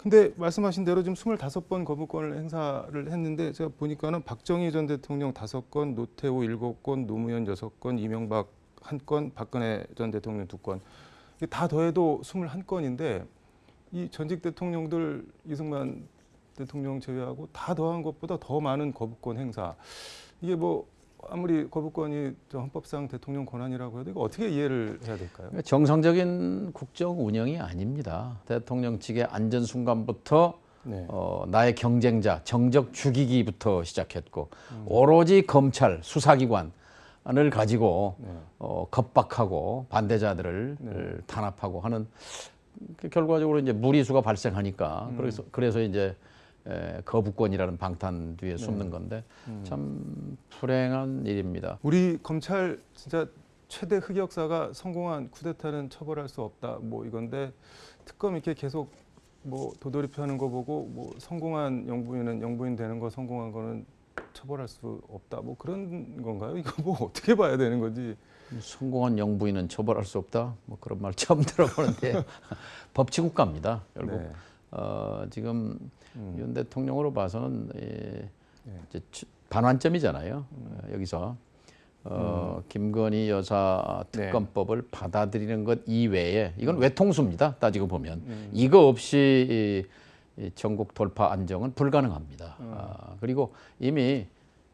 근데 말씀하신 대로 지금 25번 거부권을 행사를 했는데 제가 보니까는 박정희 전 대통령 5건, 노태우 7건, 노무현 6건, 이명박 1건, 박근혜 전 대통령 2건. 이게 다 더해도 21건인데 이 전직 대통령들 이승만 대통령 제외하고 다 더한 것보다 더 많은 거부권 행사. 이게 뭐 아무리 거부권이 저 헌법상 대통령 권한이라고 해도 이거 어떻게 이해를 해야 될까요? 그러니까 정상적인 국정 운영이 아닙니다. 대통령 측의 안전 순간부터 네. 어, 나의 경쟁자 정적 죽이기부터 시작했고 음. 오로지 검찰 수사기관을 가지고 네. 어, 겁박하고 반대자들을 네. 탄압하고 하는 그 결과적으로 이제 무리수가 발생하니까 음. 그래서 그래서 이제 에, 거부권이라는 방탄 네. 뒤에 숨는 건데 음. 참 불행한 일입니다. 우리 검찰 진짜 최대 흑역사가 성공한 쿠데타는 처벌할 수 없다 뭐 이건데 특검 이렇게 계속 뭐 도돌이표하는 거 보고 뭐 성공한 영부인은 영부인 되는 거 성공한 거는 처벌할 수 없다 뭐 그런 건가요? 이거 뭐 어떻게 봐야 되는 건지 성공한 영부인은 처벌할 수 없다. 뭐 그런 말 처음 들어보는데 법치국가입니다. 결국 네. 어, 지금 음. 윤 대통령으로 봐서는 이, 네. 이제 추- 반환점이잖아요. 음. 어, 여기서 어, 김건희 여사 네. 특검법을 받아들이는 것 이외에 이건 외통수입니다. 따지고 보면 음. 이거 없이 이, 이 전국 돌파 안정은 불가능합니다. 음. 아, 그리고 이미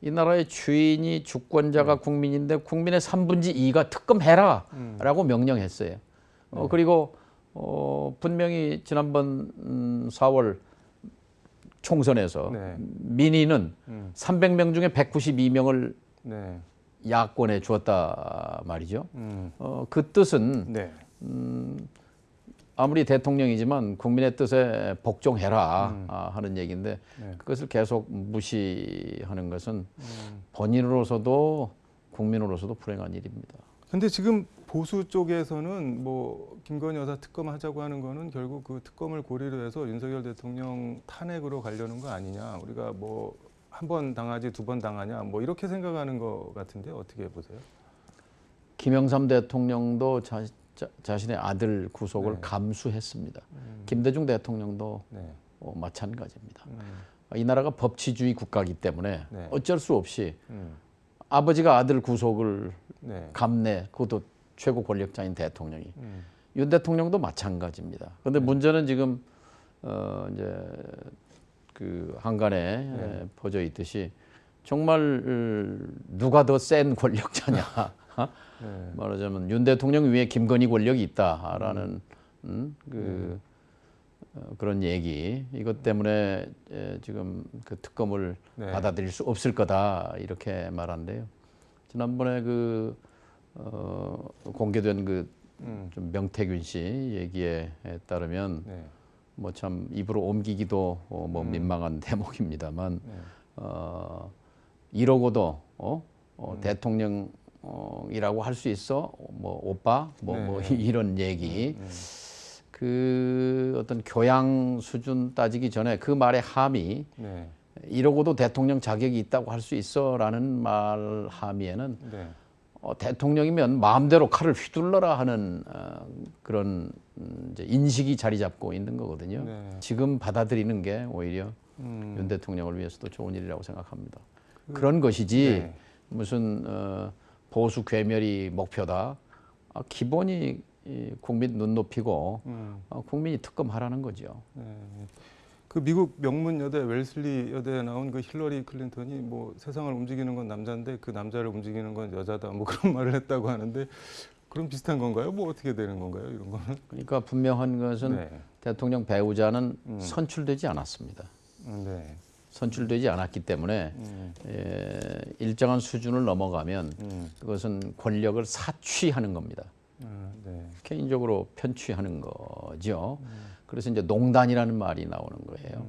이 나라의 주인이 주권자가 국민인데 국민의 3분의 2가 특검해라라고 음. 명령했어요. 어, 그리고 어, 분명히 지난번 음, 4월 총선에서 네. 민의는 음. 300명 중에 192명을 네. 야권에 주었다 말이죠. 음. 어, 그 뜻은 네. 아무리 대통령이지만 국민의 뜻에 복종해라 음. 아, 하는 얘기인데 네. 그것을 계속 무시하는 것은 음. 본인으로서도 국민으로서도 불행한 일입니다. 근데 지금 보수 쪽에서는 뭐 김건희 여사 특검 하자고 하는 거는 결국 그 특검을 고리로 해서 윤석열 대통령 탄핵으로 가려는 거 아니냐. 우리가 뭐 한 번 당하지 두 번 당하냐. 뭐 이렇게 생각하는 것 같은데 어떻게 보세요? 김영삼 대통령도 자, 자, 신의 아들 구속을 네. 감수했습니다. 음. 김대중 대통령도 네. 어, 마찬가지입니다. 음. 이 나라가 법치주의 국가이기 때문에 네. 어쩔 수 없이 음. 아버지가 아들 구속을 네. 감내 그것도 최고 권력자인 대통령이 음. 윤 대통령도 마찬가지입니다. 그런데 문제는 지금 어 이제 그 한간에 네. 에, 퍼져 있듯이 정말 누가 더 센 권력자냐 네. 말하자면 윤 대통령 위에 김건희 권력이 있다라는 음, 그 어, 그런 얘기 이것 때문에 에, 지금 그 특검을 네. 받아들일 수 없을 거다 이렇게 말한대요. 지난번에 그 어, 공개된 그 음. 좀 명태균 씨 얘기에 따르면 네. 뭐참 입으로 옮기기도 어, 뭐 음. 민망한 대목입니다만 네. 어, 이러고도 어, 어, 음. 대통령 이라고 할 수 있어 뭐 오빠 뭐, 뭐 네. 이런 얘기 음. 그 어떤 교양 수준 따지기 전에 그 말의 함이 네. 이러고도 대통령 자격이 있다고 할 수 있어라는 말 함의에는 네. 어, 대통령이면 마음대로 칼을 휘둘러라 하는 어, 그런 음, 인식이 자리 잡고 있는 거거든요. 네. 지금 받아들이는 게 오히려 음. 윤 대통령을 위해서도 좋은 일이라고 생각합니다. 그런 것이지 네. 무슨 어, 보수 괴멸이 목표다. 아, 기본이 이 국민 눈 높이고 음. 어, 국민이 특검하라는 거죠. 네. 그 미국 명문 여대 웰슬리 여대에 나온 그 힐러리 클린턴이 뭐 세상을 움직이는 건 남자인데 그 남자를 움직이는 건 여자다 뭐 그런 말을 했다고 하는데 그럼 비슷한 건가요? 뭐 어떻게 되는 건가요? 이런 거는? 그러니까 분명한 것은 네. 대통령 배우자는 음. 선출되지 않았습니다. 음, 네. 선출되지 않았기 때문에 음, 에, 일정한 수준을 넘어가면 음, 그것은 권력을 사취하는 겁니다. 아, 네. 개인적으로 편취하는 거죠. 음. 그래서 이제 농단이라는 말이 나오는 거예요.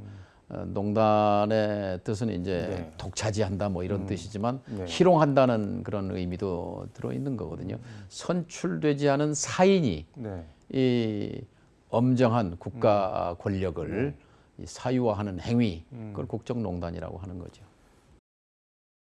어, 농단의 뜻은 이제 네. 독차지한다 뭐 이런 음. 뜻이지만 네. 희롱한다는 그런 의미도 들어 있는 거거든요. 선출되지 않은 사인이 네. 이 엄정한 국가 권력을 이 사유화하는 행위 음. 그걸 국정농단이라고 하는 거죠.